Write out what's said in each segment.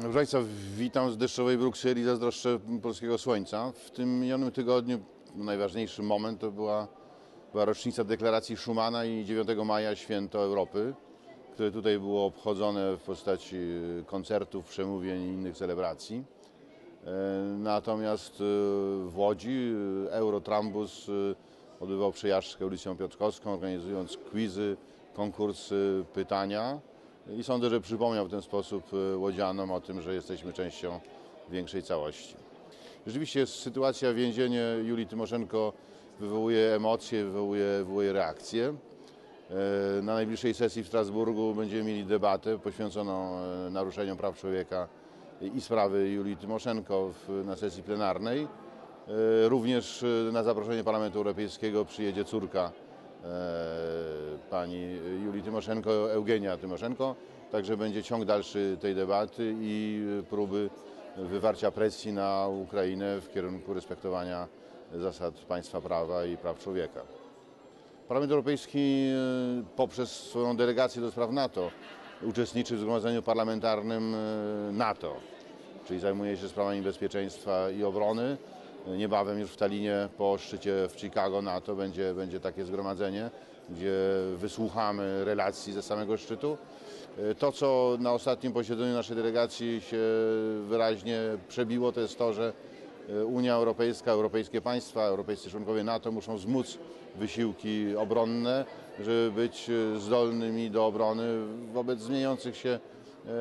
Proszę witam z deszczowej Brukseli, zazdroszczę polskiego słońca. W tym minionym tygodniu najważniejszy moment to była, była rocznica deklaracji Schumana i 9 maja Święto Europy, które tutaj było obchodzone w postaci koncertów, przemówień i innych celebracji. E, Natomiast e, w Łodzi e, Eurotrambus e, odbywał przejażdżkę ulicą Piotrkowską, organizując quizy, konkursy, pytania. I sądzę, że przypomniał w ten sposób e, łodzianom o tym, że jesteśmy częścią większej całości. Rzeczywiście sytuacja w więzieniu Julii Tymoszenko wywołuje emocje, wywołuje, wywołuje reakcje. E, Na najbliższej sesji w Strasburgu będziemy mieli debatę poświęconą e, naruszeniom praw człowieka i sprawy Julii Tymoszenko na sesji plenarnej. Również na zaproszenie Parlamentu Europejskiego przyjedzie córka pani Julii Tymoszenko, Eugenia Tymoszenko. Także będzie ciąg dalszy tej debaty i próby wywarcia presji na Ukrainę w kierunku respektowania zasad państwa prawa i praw człowieka. Parlament Europejski e, poprzez swoją delegację do spraw NATO uczestniczy w zgromadzeniu parlamentarnym e, NATO, czyli zajmuje się sprawami bezpieczeństwa i obrony. Niebawem już w Talinie po szczycie w Chicago NATO będzie, będzie takie zgromadzenie, gdzie wysłuchamy relacji ze samego szczytu. E, To, co na ostatnim posiedzeniu naszej delegacji się wyraźnie przebiło, to jest to, że e, Unia Europejska, europejskie państwa, europejscy członkowie NATO muszą wzmóc wysiłki obronne, żeby być e, zdolnymi do obrony wobec zmieniających się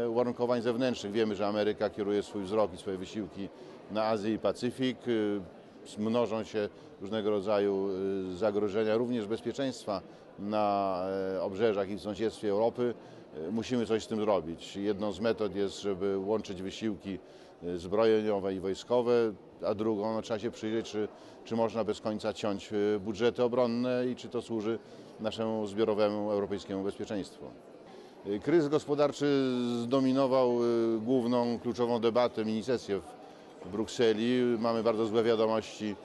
uwarunkowań zewnętrznych. Wiemy, że Ameryka kieruje swój wzrok i swoje wysiłki na Azję i Pacyfik. E, Mnożą się różnego rodzaju e, zagrożenia, również bezpieczeństwa na e, obrzeżach i w sąsiedztwie Europy. E, Musimy coś z tym zrobić. Jedną z metod jest, żeby łączyć wysiłki zbrojeniowe i wojskowe, a drugą no, trzeba się przyjrzeć, czy, czy można bez końca ciąć budżety obronne i czy to służy naszemu zbiorowemu europejskiemu bezpieczeństwu. Kryzys gospodarczy zdominował główną, kluczową debatę, minisesję w w Brukseli. Mamy bardzo złe wiadomości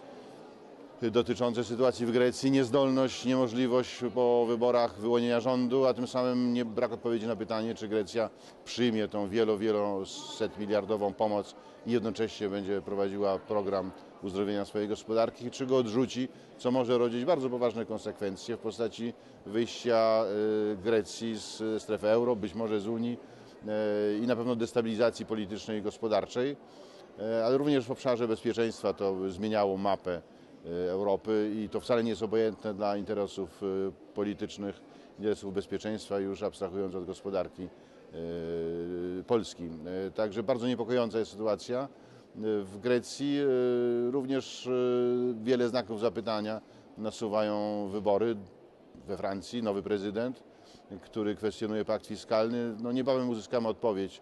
dotyczące sytuacji w Grecji, niezdolność, niemożliwość po wyborach wyłonienia rządu, a tym samym nie brak odpowiedzi na pytanie, czy Grecja przyjmie tą wielo, wieloset miliardową pomoc i jednocześnie będzie prowadziła program uzdrowienia swojej gospodarki, czy go odrzuci, co może rodzić bardzo poważne konsekwencje w postaci wyjścia y, Grecji z strefy euro, być może z Unii y, i na pewno destabilizacji politycznej i gospodarczej. E, ale również w obszarze bezpieczeństwa to zmieniało mapę e, Europy i to wcale nie jest obojętne dla interesów e, politycznych, interesów bezpieczeństwa, już abstrahując od gospodarki Polski. Także bardzo niepokojąca jest sytuacja w Grecji. Również wiele znaków zapytania nasuwają wybory we Francji, nowy prezydent, który kwestionuje pakt fiskalny. No niebawem uzyskamy odpowiedź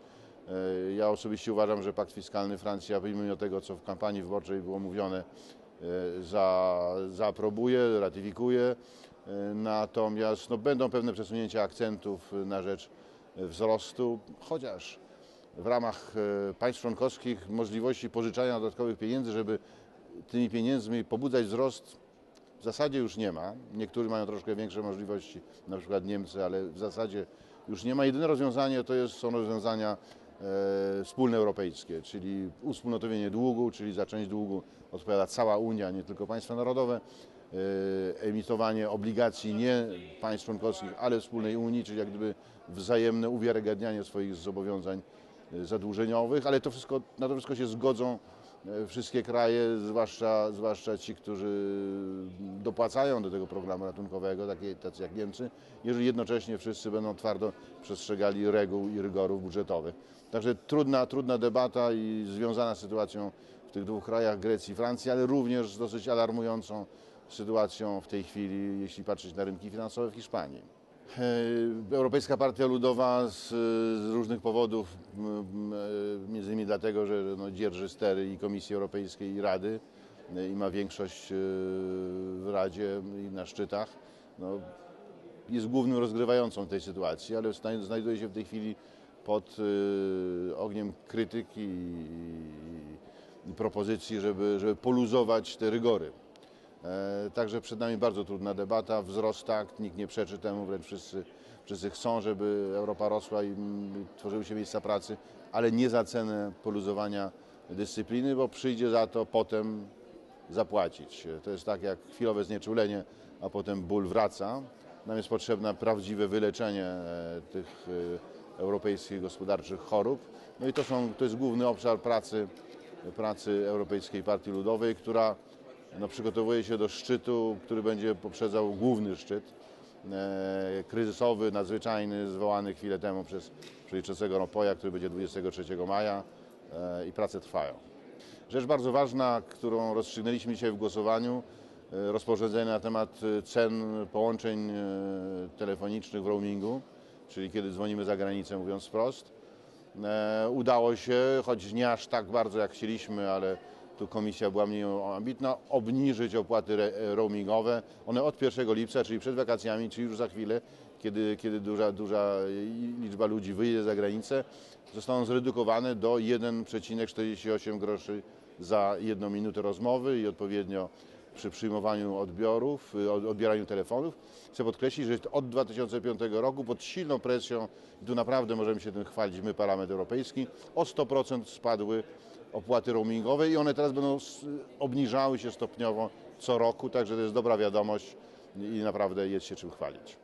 Ja osobiście uważam, że pakt fiskalny Francja, pomimo tego, co w kampanii wyborczej było mówione, e, za, zaaprobuje, ratyfikuje. E, Natomiast no, będą pewne przesunięcia akcentów na rzecz wzrostu, chociaż w ramach e, państw członkowskich możliwości pożyczania dodatkowych pieniędzy, żeby tymi pieniędzmi pobudzać wzrost, w zasadzie już nie ma. Niektórzy mają troszkę większe możliwości, na przykład Niemcy, ale w zasadzie już nie ma. Jedyne rozwiązanie to jest, są rozwiązania e, wspólne europejskie, czyli uwspólnotowienie długu, czyli za część długu odpowiada cała Unia, nie tylko państwa narodowe, e, emitowanie obligacji nie państw członkowskich, ale wspólnej Unii, czyli jak gdyby wzajemne uwiarygadnianie swoich zobowiązań e, zadłużeniowych, ale to wszystko, na to wszystko się zgodzą e, wszystkie kraje, zwłaszcza, zwłaszcza ci, którzy dopłacają do tego programu ratunkowego, takie, tacy jak Niemcy, jeżeli jednocześnie wszyscy będą twardo przestrzegali reguł i rygorów budżetowych. Także trudna, trudna debata i związana z sytuacją w tych dwóch krajach, Grecji i Francji, ale również z dosyć alarmującą sytuacją w tej chwili, jeśli patrzeć na rynki finansowe w Hiszpanii. E, Europejska Partia Ludowa z, z różnych powodów, e, między innymi dlatego, że no, dzierży stery i Komisji Europejskiej i Rady e, i ma większość w Radzie i na szczytach, no, jest głównym rozgrywającą tej sytuacji, ale zna- znajduje się w tej chwili pod e, ogniem krytyki i, i propozycji, żeby, żeby poluzować te rygory. E, Także przed nami bardzo trudna debata. Wzrost tak, nikt nie przeczy temu, wręcz wszyscy, wszyscy chcą, żeby Europa rosła i mm, tworzyły się miejsca pracy, ale nie za cenę poluzowania dyscypliny, bo przyjdzie za to potem zapłacić. To jest tak jak chwilowe znieczulenie, a potem ból wraca. Nam jest potrzebne prawdziwe wyleczenie e, tych e, europejskich gospodarczych chorób. No i to, są, to jest główny obszar pracy, pracy Europejskiej Partii Ludowej, która no, przygotowuje się do szczytu, który będzie poprzedzał główny szczyt e, kryzysowy, nadzwyczajny, zwołany chwilę temu przez przewodniczącego Rompoja, który będzie 23 maja e, i prace trwają. Rzecz bardzo ważna, którą rozstrzygnęliśmy dzisiaj w głosowaniu, e, rozporządzenie na temat e, cen połączeń e, telefonicznych w roamingu, czyli kiedy dzwonimy za granicę, mówiąc wprost. E, Udało się, choć nie aż tak bardzo jak chcieliśmy, ale tu komisja była mniej ambitna, obniżyć opłaty roamingowe. One od 1 lipca, czyli przed wakacjami, czyli już za chwilę, kiedy, kiedy duża, duża liczba ludzi wyjdzie za granicę, zostaną zredukowane do 1,48 groszy za jedną minutę rozmowy i odpowiednio przy przyjmowaniu odbiorów, y, od- odbieraniu telefonów. Chcę podkreślić, że od 2005 roku pod silną presją, i tu naprawdę możemy się tym chwalić my, Parlament Europejski, o 100% spadły opłaty roamingowe i one teraz będą obniżały się stopniowo co roku, także to jest dobra wiadomość i naprawdę jest się czym chwalić.